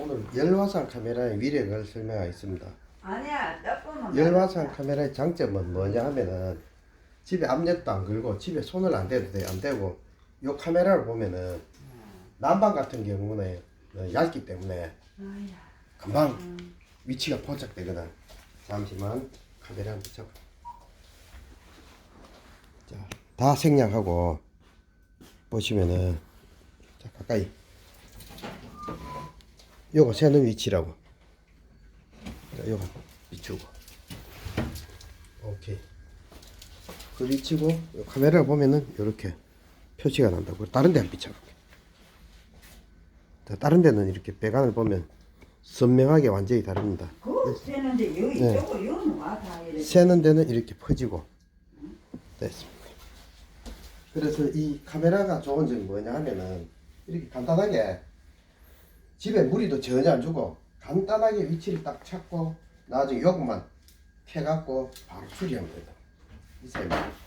오늘 열화상 카메라의 위력을 설명하겠습니다. 아니야, 조금만. 열화상 카메라의 장점은 뭐냐 하면은 집에 압력도 안 걸고 집에 손을 안 대도 돼. 안 대고 요 카메라를 보면은 난방 같은 경우는 어, 얇기 때문에. 금방 위치가 포착되거든. 잠시만 카메라 잡아. 자, 다 생략하고 보시면은 자 가까이 요거 세는 위치라고. 자, 요거 비추고. 오케이. 그 위치고 요 카메라를 보면은 요렇게 표시가 난다고. 다른 데안 비춰볼게. 자, 다른 데는 이렇게 배관을 보면 선명하게 완전히 다릅니다. 그거 되는데 여기 네. 저거 여는 와다 이래. 세는 데는 이렇게 퍼지고 됐습니다. 그래서 이 카메라가 좋은 점이 뭐냐 하면은 이렇게 간단하게 집에 무리도 전혀 안 주고 간단하게 위치를 딱 찾고 나중에 요것만 켜갖고 바로 수리하면 된다. 이 셈입니다.